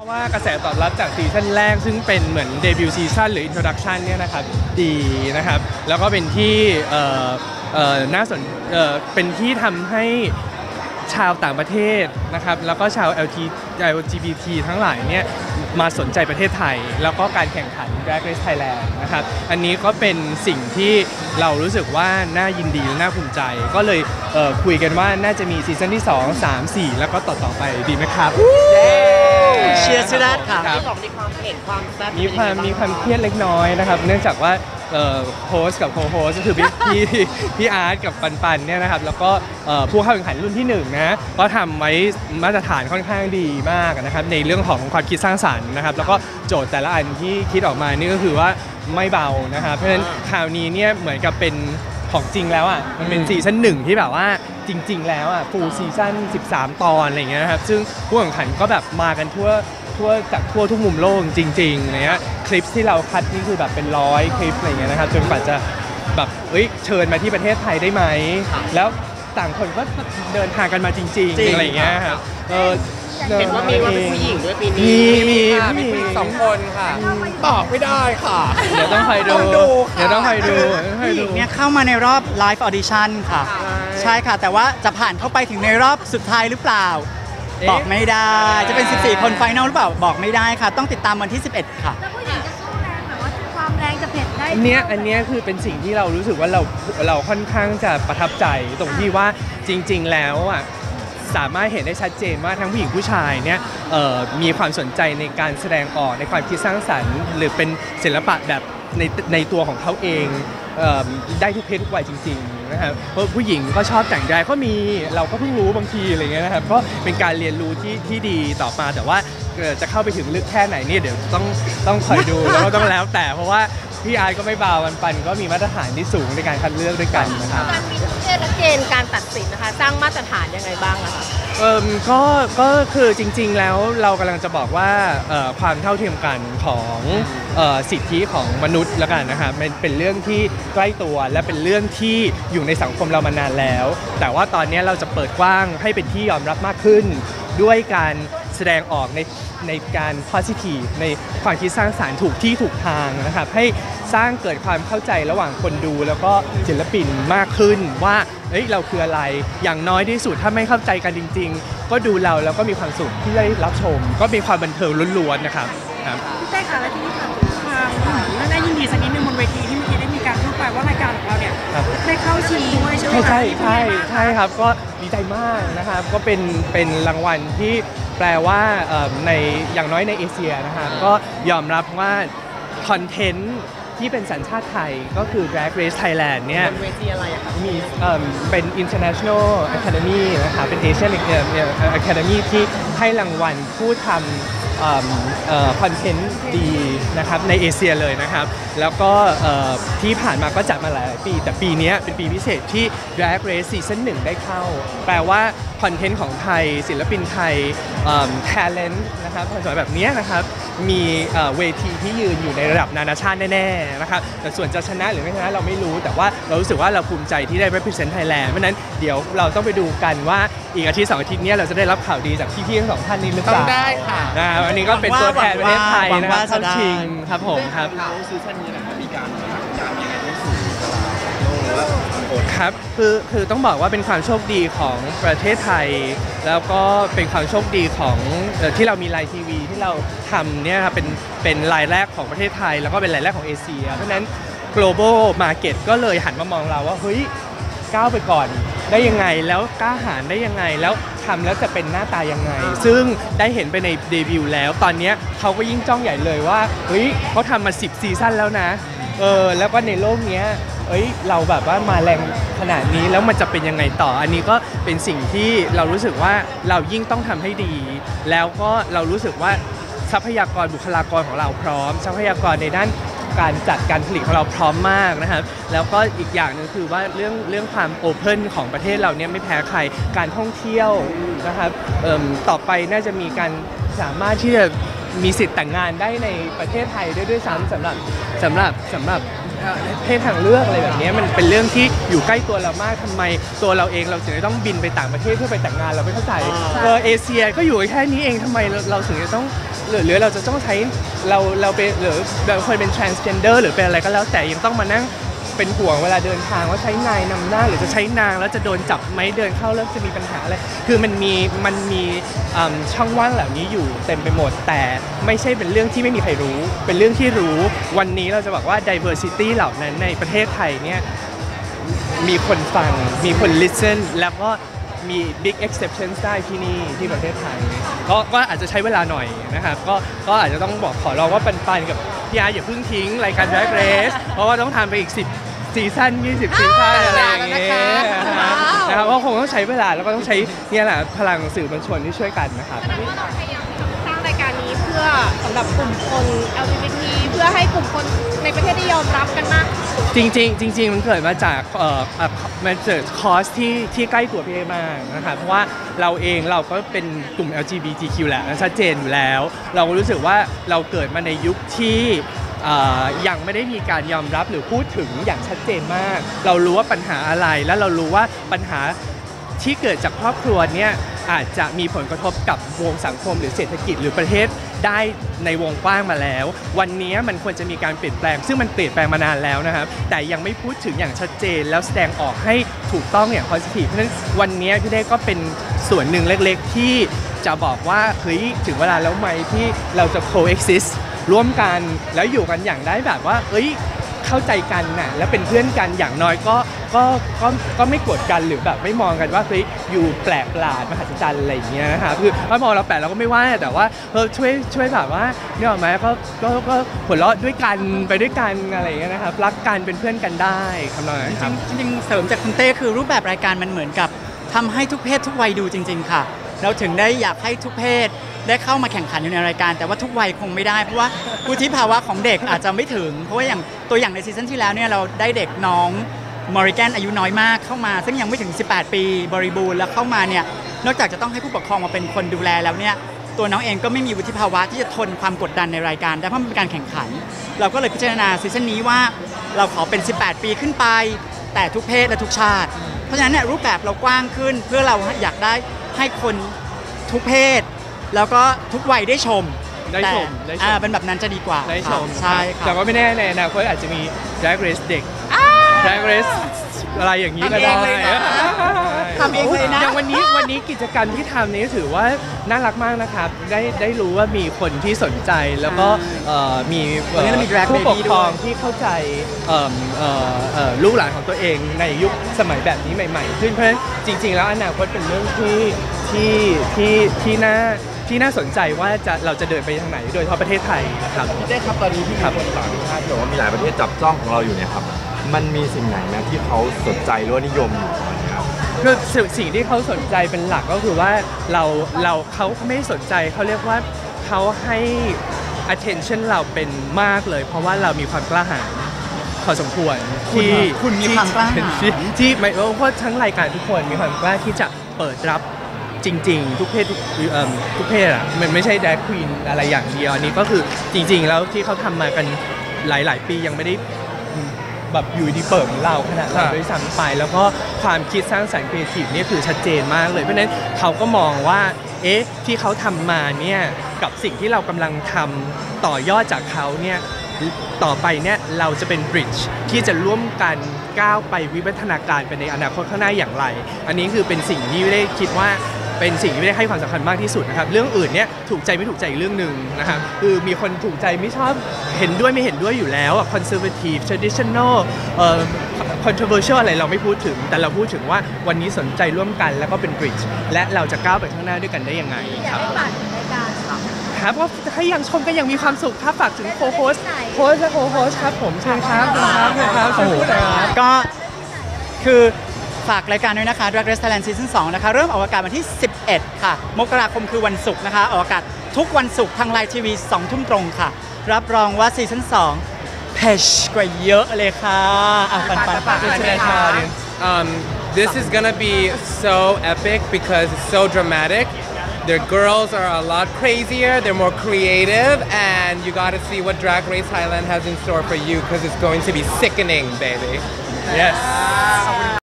เพราะว่ากระแสตอบรับจากซีซั่นแรก ซึ่งเป็นเหมือนเดบิวต์ซีซั่นหรืออินโทรดักชันเนี่ยนะครับดีนะครับ แล้วก็เป็นที่เอ่อเอ่อน่าสนเอ่อเป็นที่ทำให้ชาวต่างประเทศนะครับ แล้วก็ชาว LT LGBT ทั้งหลายเนี่ยมาสนใจประเทศไทย แล้วก็การแข่งขัน Drag Race Thailand นะครับ อันนี้ก็เป็นสิ่งที่เรารู้สึกว่าน่ายินดีและน่าภูมิใจ ก็เลยเอ่อคุยกันว่าน่าจะมีซีซั่นที่ 2 3 4 แล้วก็ต่อๆไปดีไหมครับ เชียร์ชื่อด้านค่ะครับที่บอกในความเผ็ดความแซ่บมีความมีความเครียดเล็กน้อยนะครับ เนื่องจากว่าโฮสกับโคโฮสก็คือพี่พี่พี่อาร์ตกับปันปันเนี่ยนะครับแล้วก็เอ่อผู้เข้าแข่งขันรุ่นที่หนึ่งนะก็ทำไว้มาตรฐานค่อนข้างดีมากนะครับในเรื่องของความคิดสร้างสรรค์นะครับแล้วก็โจทย์แต่ละอันที่คิดออกมานี่ก็คือว่าไม่เบานะครับเพราะฉะนั้นคราวนี้เนี่ยเหมือนกับเป็น ของจริงแล้วอะมันเป็นซีซั่นหนึ่งที่แบบว่าจริง ๆ แล้วอะฟูลซีซั่น13 ตอนอะไรอย่างเงี้ยนะครับซึ่งผู้แข่งขันก็แบบมากันทั่วทั่วจากทั่วทุกมุมโลกจริงๆอะไรเงี้ยคลิปที่เราคัดนี่คือแบบเป็นร้อยคลิปอะไรเงี้ยนะครับจนกว่าจะแบบเอ้ยเชิญมาที่ประเทศไทยได้ไหมแล้วต่างคนก็เดินทางกันมาจริงจริงๆอะไรเงี้ยครับเออเห็นว่ามีว่าเป็นผู้หญิง ด้วยปีนี้มีมีค่ะผู้มีหญิงผู้หญิงสองคนค่ะ บอกไม่ได้ค่ะ เดี๋ยวต้องคอยดู ต้องดูค่ะ เดี๋ยวต้องคอยดูเดี๋ยวต้องคอยผู้หดู ญิงเนี่ยเข้ามาในรอบไลฟ์ออดิชั่นค่ะ ใช่ค่ะ แต่ว่าจะผ่านเข้าไปถึงในรอบสุดท้ายหรือเปล่า เอ๊ะ บอกไม่ได้ จะเป็น 14 คนไฟนอลหรือเปล่า บอกไม่ได้ค่ะ ต้องติดตามวันที่ 11 ค่ะ แล้วผู้หญิงจะสู้แรงแบบว่าความแรงจะเผ็ดได้อันเนี้ยอันเนี้ยคือเป็นสิ่งที่เรารู้สึกว่าเราเราค่อนข้างจะประทับใจตรงที่ว่าจริง ๆ แล้วอะ สามารถเห็นได้ชัดเจนว่าทั้งผู้หญิงผู้ชายเนี่ยมีความสนใจในการแสดงออกในความคิดสร้างสรรค์ หรือเป็นศิลปะแบบในในตัวของเขาเองได้ทุกเพศทุกวัยจริงๆนะครับเพราะผู้หญิงก็ชอบแต่งกายก็มีเราก็เพิ่งรู้บางทีอะไรเงี้ยนะครับก็เป็นการเรียนรู้ที่ที่ดีต่อมาแต่ว่าจะเข้าไปถึงลึกแค่ไหนเนี่ยเดี๋ยวต้องต้องคอยดูแล้วก็ต้องแล้วแต่เพราะว่า พี่อาร์ตก็ไม่เบามันปันก็มีมาตรฐานที่สูงในการคัดเลือกด้วยกันนะครับการมีเกณฑ์และเกณฑ์การตัดสินนะคะ สร้างมาตรฐานยังไงบ้างอะคะเอ่มก็ก็คือจริง ๆ แล้วเรากำลังจะบอกว่าเอ่อความเท่าเทียมกันของเอ่อสิทธิของมนุษย์แล้วกันนะครับมันเป็นเรื่องที่ใกล้ตัวและเป็นเรื่องที่อยู่ในสังคมเรามานานแล้ว แต่ว่าตอนนี้เราจะเปิดกว้างให้เป็นที่ยอมรับมากขึ้น ด้วยการ แสดงออกในในการ positive ในความคิดสร้างสารรค์ถูกที่ถูกทางนะครับ ให้สร้างเกิดความเข้าใจระหว่างคนดูแล้วก็ศิลปินมากขึ้นว่าเอ้ยเราคืออะไรอย่างน้อยที่สุดถ้าไม่เข้าใจกันจริง ๆ ก็ดูเราแล้วก็มีความสุขที่ได้รับชม ก็มีความบันเทิงล้วนๆนะครับครับพี่เต้ค่ะแล้วทีนี้ค่ะความน่าน่ายินดีสักนิดนึงบนเวทีที่เมื่อกี้ได้มีการพูดไปว่ารายการของเราเนี่ยครับได้เข้าชิงด้วยใช่ไหมใช่คะใช่ใช่ใช่ครับก็ดีใจมากนะครับก็เป็นเป็นรางวัลที่ แปลว่าเอ่อในอย่างน้อยในเอเชียนะครับก็ยอมรับว่าคอนเทนต์ที่เป็นสัญชาติไทยก็คือ Drag Race Thailand เนี่ยบนเวทีอะไรอะคะมีเอิ่มเป็น international academy นะครับเป็น Asian academy ที่ให้รางวัลผู้ทำ คอนเทนต์ดีนะครับในเอเชียเลยนะครับ แล้วก็เอ่อที่ผ่านมาก็จัดมาหลายปี แต่ปีเนี้ยเป็นปีพิเศษที่ Drag Race Season 1 ได้เข้า แปลว่าคอนเทนต์ของไทย ศิลปินไทยเอิ่ม talent นะครับความสวยแบบเนี้ยนะครับ มีเอ่อเวทีที่ยืนอยู่ในระดับนานาชาติแน่ๆนะครับแต่ส่วนจะชนะหรือไม่ชนะเราไม่รู้ แต่ว่าเรารู้สึกว่าเราภูมิใจที่ได้ represent Thailand เพราะฉะนั้นเดี๋ยวเราต้องไปดูกันว่าอีกอาทิตย์สองอาทิตย์เนี้ยเราจะได้รับข่าวดีจากพี่ๆทั้งสองท่านนี้หรือเปต้อล่างได้ค่ะนะครับอันนี้ก็เป็นตัวแทนประเทศไทยหวังนะคว่ารับจะเข้าได้ชิงครับผมครับซีซั่นนี้นะครับมีการครับคือคือต้องบอกว่าเป็นความโชคดีของประเทศไทย แล้วก็เป็นความโชคดีของเอ่อที่เรามีไลน์ทีวีที่เราทำเนี่ยครับเป็นเป็นรายแรกของประเทศไทย แล้วก็เป็นรายแรกของเอเชีย เพราะฉะนั้น global market ก็เลยหันมามองเราว่าเฮ้ยก้าวไปก่อนได้ยังไงแล้วกล้าหาญได้ยังไงแล้ว ทำแล้วจะเป็นหน้าตายังไง ซึ่งได้เห็นไปในเดบิวต์แล้ว ตอนเนี้ยเขาก็ยิ่งจ้องใหญ่เลยว่า เฮ้ยเขาทำมา 10 ซีซั่นแล้วนะ เออ แล้วก็ในโลกเนี้ยเอ้ย เราแบบว่ามาแรงขนาดนี้แล้วมันจะเป็นยังไงต่อ อันนี้ก็เป็นสิ่งที่เรารู้สึกว่าเรายิ่งต้องทำให้ดี แล้วก็เรารู้สึกว่าทรัพยากรบุคลากรของเราพร้อม ทรัพยากรในด้าน การจัดการผลิตของเราพร้อมมากนะครับ แล้วก็อีกอย่างหนึงคือว่าเรื่องเรื่องความโอเพนของประเทศเราเนี่ยไม่แพ้ใครการท่องเที่ยวนะครับเอิ่มต่อไปน่าจะมีการสามารถที่จะมีสิทธิ์แต่งงานได้ในประเทศไทยด้วยด้วยซ้ำสำหรับสำหรับสำหรับเอ่อเพศทางเลือกอะไรแบบเนี้ยมันเป็นเรื่องที่อยู่ใกล้ตัวเรามากทำไม ตัวเราเองเราถึงจะต้องบินไปต่างประเทศเพื่อไปแต่งงานเราไม่เข้าใจเออเอเชียก็อยู่แค่นี้เองทำไมเราเราถึงจะต้อง หรือหรือเราจะต้องใช้เราเราเป็นหรือเราคนเป็น transgender หรือเป็นอะไรก็แล้วแต่ยังต้องมานั่งเป็นห่วงเวลาเดินทางว่าใช้นายนำหน้าหรือจะใช้นางแล้วจะโดนจับไหมเดินเข้าแล้วจะมีปัญหาอะไรคือมันมีมันมีอืมช่องว่างเหล่านี้อยู่เต็มไปหมด แต่ไม่ใช่เป็นเรื่องที่ไม่มีใครรู้ เป็นเรื่องที่รู้วันนี้เราจะบอกว่า diversity เหล่านั้นในประเทศไทยเนี่ยมีคนฟัง มีคน listen แล้วก็ มี big exceptions ได้ที่นี่ที่ประเทศไทยก็ก็อาจจะใช้เวลาหน่อยนะครับก็ก็อาจจะต้องบอกขอร้องว่าปันปันๆกับพี่อาร์อย่าเพิ่งทิ้งรายการ Drag Race เพราะว่าต้องทำไปอีก 10 ซีซั่น 20 ซีซั่นอะไรอย่างเงี้ยนะครับนะครับก็คงต้องใช้เวลาแล้วก็ต้องใช้เนี่ยแหละพลังสื่อมวลชนที่ช่วยกันนะครับ อสำหรับกลุ่มคน LGBT เพื่อให้กลุ่มคนในประเทศได้ยอมรับกันมาก จริงๆจริง ๆ มันเกิดมาจากเอ่อเอ่อมันเกิดคอสที่ที่ใกล้ตัวพี่เอมากนะครับเพราะว่าเราเองเราก็เป็นกลุ่ม LGBTQ แหละชัดเจนอยู่แล้ว เราก็รู้สึกว่าเราเกิดมาในยุคที่เอ่อยังไม่ได้มีการยอมรับหรือพูดถึงอย่างชัดเจนมาก เรารู้ว่าปัญหาอะไรและเรารู้ว่าปัญหาที่เกิดจากครอบครัวเนี่ย อาจจะมีผลกระทบกับวงสังคมหรือเศรษฐกิจหรือประเทศได้ในวงกว้างมาแล้ว วันนี้มันควรจะมีการเปลี่ยนแปลง ซึ่งมันเปลี่ยนแปลงมานานแล้วนะครับ แต่ยังไม่พูดถึงอย่างชัดเจน แล้วแสดงออกให้ถูกต้องอย่าง positive เพราะฉะนั้นวันนี้พี่เด้ก็เป็นส่วนหนึ่งเล็กๆ ที่จะบอกว่าเฮ้ยถึงเวลาแล้วไหมที่เราจะ coexist ร่วมกันแล้วอยู่กันอย่างได้แบบว่า เอ้ยเข้าใจกันน่ะแล้วเป็นเพื่อนกันอย่างน้อยก็ ก็ก็ก็ไม่กดกันหรือแบบไม่มองกันว่าเฮ้ยอยู่แปลกประหลาดมหัศจรรย์อะไรอย่างเงี้ยนะคะคือถ้ามองเราแปลกเราก็ไม่ว่าแต่ว่าเออช่วยช่วยแบบว่าเนี่ยหรอกไหมก็ก็ก็หัวเราะด้วยกันไปด้วยกันอะไรอย่างเงี้ยนะครับรักกันเป็นเพื่อนกันได้คำนองนั้นครับจริงๆเสริมจากคุณเต้คือรูปแบบรายการมันเหมือนกับทำให้ทุกเพศทุกวัยดูจริง ๆ ค่ะ เราถึงได้อยากให้ทุกเพศได้เข้ามาแข่งขันอยู่ในรายการ แต่ว่าทุกวัยคงไม่ได้เพราะว่าวุฒิภาวะของเด็กอาจจะไม่ถึง เพราะว่าอย่างตัวอย่างในซีซั่นที่แล้วเนี่ยเราได้เด็กน้อง มอริแกนอายุน้อยมากเข้ามา ซึ่งยังไม่ถึง 18 ปีบริบูรณ์แล้วเข้ามาเนี่ยนอกจากจะต้องให้ผู้ปกครองมาเป็นคนดูแลแล้วเนี่ยตัวน้องเองก็ไม่มีวุฒิภาวะที่จะทนความกดดันในรายการได้เพราะมันเป็นการแข่งขัน เราก็เลยพิจารณาซีซั่นนี้ว่าเราขอเป็น 18 ปีขึ้นไป แต่ทุกเพศและทุกชาติ เพราะฉะนั้นเนี่ยรูปแบบเรากว้างขึ้นเพื่อเราอยากได้ให้คนทุกเพศ แล้วก็ทุกวัยได้ชมได้ชมแต่ได้ชมอ่าเป็นแบบนั้นจะดีกว่าได้ชมค่ะใช่ค่ะแต่ว่าไม่แน่ในอนาคตอาจจะมี Drag Race เด็ก Drag Race อะไรอย่างนี้ก็ได้ทำเองเลยนะทำเองเลยนะอย่างวันนี้วันนี้กิจกรรมที่ทำนี้ถือว่าน่ารักมากนะครับ ได้ได้รู้ว่ามีคนที่สนใจแล้วก็เอ่อมีเอ่อวันนี้เรามี Drag ผู้ปก Baby ครองด้วยที่เข้าใจเอิ่มเอ่อเอ่อลูกหลานของตัวเองในยุคสมัยแบบนี้ใหม่ ๆ ขึ้นเพราะฉะนั้นจริง ๆ แล้วอนาคตเป็นเรื่องที่ที่ที่ที่น่าที่น่าสนใจว่าจะเราจะเดินไปทางไหน โดยเฉพาะประเทศไทยนะครับพี่เต้ครับตอนนี้ที่มีคนต่างชาติที่บอกว่ามีหลายประเทศจับจ้องของเราอยู่เนี่ยครับ มันมีสิ่งไหนนะที่เขาสนใจหรือว่านิยมอยู่ตอนนี้ครับ คือสิ่งสิ่งที่เขาสนใจเป็นหลักก็คือว่าเราเราเขาไม่สนใจเขาเรียกว่าเขาให้ attention เราเป็นมากเลย เพราะว่าเรามีความกล้าหาญพอสมควรคุณที่เหรอคุณมีความกล้าหาญ ที่ที่ไม่เพราะทั้งรายการทุกคนมีความกล้าที่จะเปิดรับจริง ๆ ทุกเพศทุกเอิ่มทุกเพศอะมันไม่ใช่แดกควีนอะไรอย่างเดียวอันนี้ก็คือจริง ๆ แล้วที่เขาทำมากันหลาย ๆ ปียังไม่ได้ แบบอยู่ดีเปิดเหมือนเราขนาดเราด้วยซ้ำไปแล้วก็ความคิดสร้างสรรค์ครีเอทีฟเนี่ยคือชัดเจนมากเลยเพราะฉะนั้นเขาก็มองว่าเอ๊ะที่เขาทำมาเนี่ยกับสิ่งที่เรากำลังทำต่อยอดจากเขาเนี่ยต่อไปเนี่ยเราจะเป็นบริดจ์ที่จะร่วมกันก้าวไปวิวัฒนาการไปในอนาคตข้างหน้าอย่างไร อันนี้คือเป็นสิ่งที่ไม่ได้คิดว่า เป็นสิ่งที่ไม่ได้ให้ความสำคัญมากที่สุดนะครับ เรื่องอื่นเนี่ยถูกใจไม่ถูกใจอีกเรื่องหนึ่งนะครับคือมีคนถูกใจไม่ชอบเห็นด้วยไม่เห็นด้วยอยู่แล้วอะ conservative traditional เอ่อ controversial อะไรเราไม่พูดถึง แต่เราพูดถึงว่าวันนี้สนใจร่วมกันแล้วก็เป็น bridge และเราจะก้าวไปข้างหน้าด้วยกันได้ยังไงอยาคกรับ ให้ฝากถึงรายการค่ะ ครับว่าให้ยังชมกันอย่างมีความสุขครับฝากถึงโคโฮสโค้ชและโคโฮสครับผมเชิญครับเชิญครับเชิญครับช่วยพูดหน่อยครับ ก็คือ ฝากรายการด้วยนะคะ Drag Race Thailand Season 2 นะคะ เริ่มออกอากาศวันที่ 11 ค่ะ มกราคมคือวันศุกร์นะคะ ออกอากาศทุกวันศุกร์ทางไลน์ทีวี2ทุ่มตรงค่ะ รับรองว่าซีซั่น2เพชกว่าเยอะเลยค่ะอะปันปันปัน International audience Um, this is gonna be so epic because it's so dramatic. their girls are a lot crazier, they're more creative, and you got to see what Drag Race Thailand has in store for you because it's going to be sickening, baby. Yes.